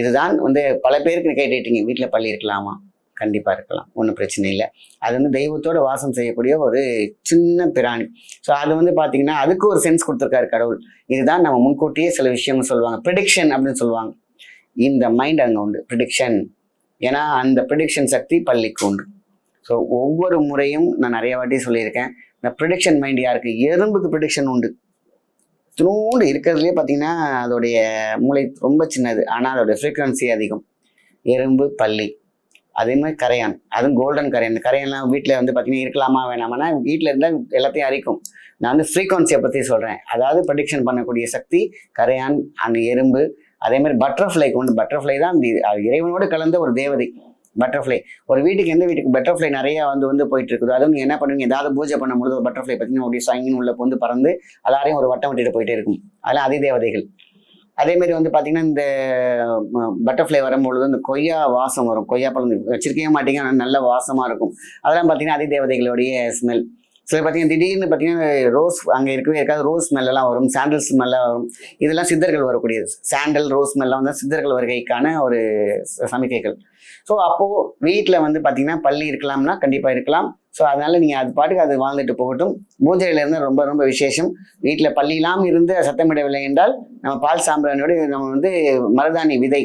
இதுதான் வந்து பல பேருக்கு கேட்டுட்டீங்க வீட்டில் பள்ளி இருக்கலாமா? கண்டிப்பாக இருக்கலாம். ஒன்றும் பிரச்சனை இல்லை. அது வந்து தெய்வத்தோட வாசம் செய்யக்கூடிய ஒரு சின்ன பிராணி. ஸோ அது வந்து பார்த்தீங்கன்னா அதுக்கு ஒரு சென்ஸ் கொடுத்துருக்காரு கடவுள். இதுதான் நம்ம முன்கூட்டியே சில விஷயங்கள் சொல்லுவாங்க. ப்ரிடிக்ஷன் அப்படின்னு சொல்லுவாங்க. இந்த மைண்ட் அங்கே உண்டு. ப்ரிடிக்ஷன் ஏன்னா அந்த ப்ரிடிக்ஷன் சக்தி பள்ளிக்கு உண்டு. ஸோ ஒவ்வொரு முறையும் நான் நிறைய வாட்டி சொல்லியிருக்கேன். இந்த ப்ரிடிக்ஷன் மைண்ட் யாருக்கு? எறும்புக்கு ப்ரிடிக்ஷன் உண்டு. திரும்ப இருக்கிறதுலே பார்த்தீங்கன்னா அதோடைய மூளை ரொம்ப சின்னது. ஆனால் அதோடைய ஃப்ரீக்குவன்சி அதிகம். எறும்பு பள்ளி அதே மாதிரி கரையான். அதுவும் கோல்டன் கரையான். கரையான்லாம் வீட்டில் வந்து பார்த்தீங்கன்னா இருக்கலாமா வேணாமான்னா வீட்டில் இருந்தால் எல்லாத்தையும் அரிக்கும். நான் வந்து ஃப்ரீக்குவன்சியை பற்றி சொல்கிறேன் அதாவது ப்ரடிக்ஷன் பண்ணக்கூடிய சக்தி கரையான் அந்த எறும்பு. அதே மாதிரி பட்டர்ஃப்ளைக்கு உண்டு. பட்டர்ஃப்ளை தான் அது இறைவனோடு கலந்த ஒரு தேவதை. பட்டர்ஃப்ளை ஒரு வீட்டுக்கு எந்த வீட்டுக்கு பட்டர்ஃப்ளை நிறைய வந்து வந்து போயிட்டு இருக்குதோ அதுவும் நீங்கள் என்ன பண்ணுவீங்க? ஏதாவது பூஜை பண்ணும்போது ஒரு பட்டர்ஃப்ளை பார்த்தீங்கன்னா அப்படியே சாங்கின்னு உள்ள வந்து பறந்து எல்லாரையும் ஒரு வட்டம் விட்டுட்டு போயிட்டே இருக்கும். அதெல்லாம் அதி தேவதைகள். அதே மாதிரி வந்து பார்த்தீங்கன்னா இந்த பட்டர்ஃப்ளை வரும்பொழுது இந்த கொய்யா வாசம் வரும். கொய்யா பழம் வச்சிருக்கவே மாட்டீங்க நல்ல வாசமாக இருக்கும். அதெல்லாம் பார்த்தீங்கன்னா அதி தேவதைகளுடைய ஸ்மெல் சில பார்த்தீங்கன்னா திடீர்னு பார்த்தீங்கன்னா ரோஸ் அங்கே இருக்கவே இருக்காது. ரோஸ் ஸ்மெல்லாம் வரும் சாண்டல் ஸ்மெல்லாம் வரும். இதெல்லாம் சித்தர்கள் வரக்கூடியது. சாண்டல் ரோஸ் ஸ்மெல்லாம் வந்து சித்தர்கள் வருகைக்கான ஒரு சமிக்கைகள். ஸோ அப்போது வீட்டில் வந்து பார்த்தீங்கன்னா பள்ளி இருக்கலாம்னா கண்டிப்பாக இருக்கலாம். ஸோ அதனால் நீங்கள் அது பாட்டுக்கு அது வாழ்ந்துட்டு போகட்டும். பூஜையில் இருந்தால் ரொம்ப ரொம்ப விசேஷம். வீட்டில் பள்ளியெல்லாம் இருந்து சத்தமிடவில்லை என்றால் நம்ம பால் சாம்பிராணியோடு நம்ம வந்து மருதாணி விதை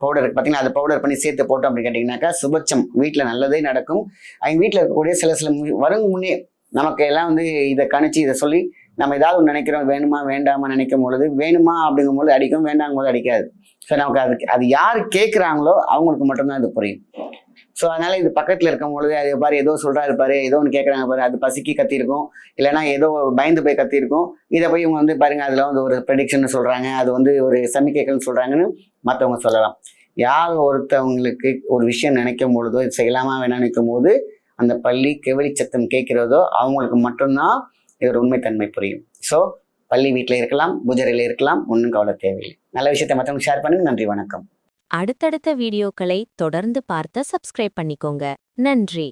பவுடர் பார்த்தீங்கன்னா அதை பவுடர் பண்ணி சேர்த்து போட்டோம் அப்படின்னு கேட்டிங்கனாக்கா சுபட்சம் வீட்டில் நல்லதே நடக்கும். அவங்க வீட்டில் இருக்கக்கூடிய சில சில மு- வரும் முன்னே நமக்கு எல்லாம் வந்து இதை கணிச்சு இதை சொல்லி நம்ம ஏதாவது ஒன்று நினைக்கிறோம் வேணுமா வேண்டாமா நினைக்கும் பொழுது வேணுமா அப்படிங்கும் போது அடிக்கும் வேண்டாங்கும் போது அடிக்காது. ஸோ நமக்கு அதுக்கு அது யார் கேட்குறாங்களோ அவங்களுக்கு மட்டும்தான் இது புரியும். ஸோ அதனால இது பக்கத்தில் இருக்கும் பொழுது அது பாரு ஏதோ சொல்கிறாரு பாரு ஏதோ ஒன்று கேட்குறாங்க பாரு அது பசிக்கு கத்திருக்கும் இல்லைன்னா ஏதோ பயந்து போய் கத்திருக்கும் இதை போய் இவங்க வந்து பாருங்க அதில் வந்து ஒரு ப்ரெடிக்ஷன் சொல்கிறாங்க அது வந்து ஒரு சமிக்கைகள்னு சொல்கிறாங்கன்னு மற்றவங்க சொல்லலாம். யார் ஒருத்தவங்களுக்கு ஒரு விஷயம் நினைக்கும் பொழுதோ இது செய்யலாமா வேணாம் நினைக்கும் போது அந்த பள்ளி கெவலி சத்தம் கேட்கிறதோ அவங்களுக்கு மட்டும்தான் இதோட உண்மைத்தன்மை புரியும். ஸோ பள்ளி வீட்டில் இருக்கலாம் பூஜரையில் இருக்கலாம் ஒன்றும் கவலை தேவையில்லை. நல்ல விஷயத்தை மற்றவங்க ஷேர் பண்ணுங்க. நன்றி வணக்கம். அடுத்தடுத்த வீடியோக்களை தொடர்ந்து பார்த்த சப்ஸ்கிரைப் பண்ணிக்கோங்க. நன்றி.